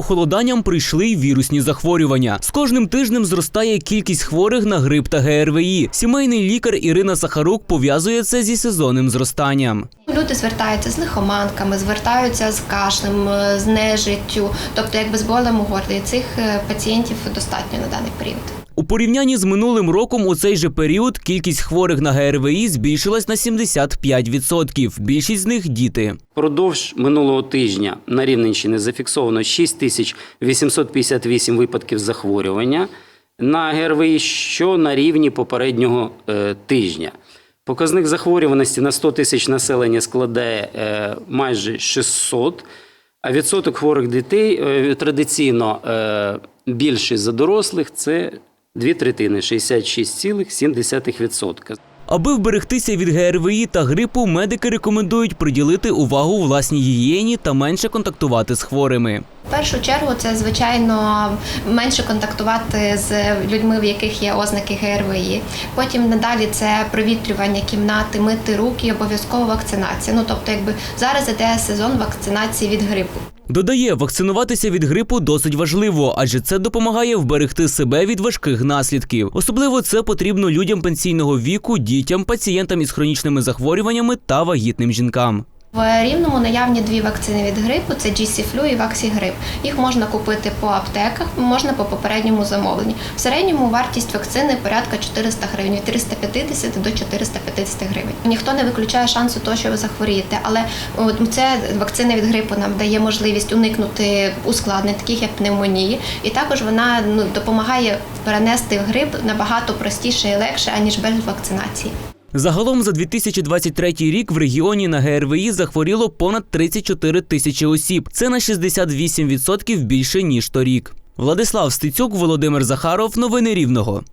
похолоданням прийшли й вірусні захворювання. З кожним тижнем зростає кількість хворих на грип та ГРВІ. Сімейний лікар Ірина Сахарук пов'язує це зі сезонним зростанням. Люди звертаються з лихоманками, звертаються з кашлем, е, з нежиттю, тобто якби з болем у горлі. Цих е, пацієнтів достатньо на даний період. Порівнянні з минулим роком у цей же період кількість хворих на ГРВІ збільшилась на 75%. Більшість з них діти. Продовж минулого тижня на Рівненщині зафіксовано 6858 випадків захворювання на ГРВІ, що на рівні попереднього е, тижня. Показник захворюваності на 100 тисяч населення складає е, майже 600, а відсоток хворих дітей е, традиційно більший за дорослих це дві третини 66,7%. Аби вберегтися від ГРВІ та грипу, медики рекомендують приділити увагу власній гігієні та менше контактувати з хворими. В першу чергу це звичайно менше контактувати з людьми, в яких є ознаки ГРВІ. Потім надалі це провітрювання кімнати, мити руки, обов'язково вакцинація. Ну тобто, якби зараз іде сезон вакцинації від грипу. Додає, вакцинуватися від грипу досить важливо, адже це допомагає вберегти себе від важких наслідків. Особливо це потрібно людям пенсійного віку, дітям, пацієнтам із хронічними захворюваннями та вагітним жінкам. В рівному наявні дві вакцини від грипу: це GC-Flu і Vaxi-Grip. Їх можна купити по аптеках, можна по попередньому замовленню. В середньому вартість вакцини порядка 400 гривень, від 350 до 450 гривень. Ніхто не виключає шансу того, що ви захворієте, але це вакцина від грипу нам дає можливість уникнути ускладнень, таких як пневмонії, і також вона ну допомагає перенести грип набагато простіше і легше аніж без вакцинації. Загалом за 2023 рік в регіоні на ГРВІ захворіло понад 34 тисячі осіб. Це на 68% більше ніж торік. Владислав Стецюк, Володимир Захаров. Новини Рівного.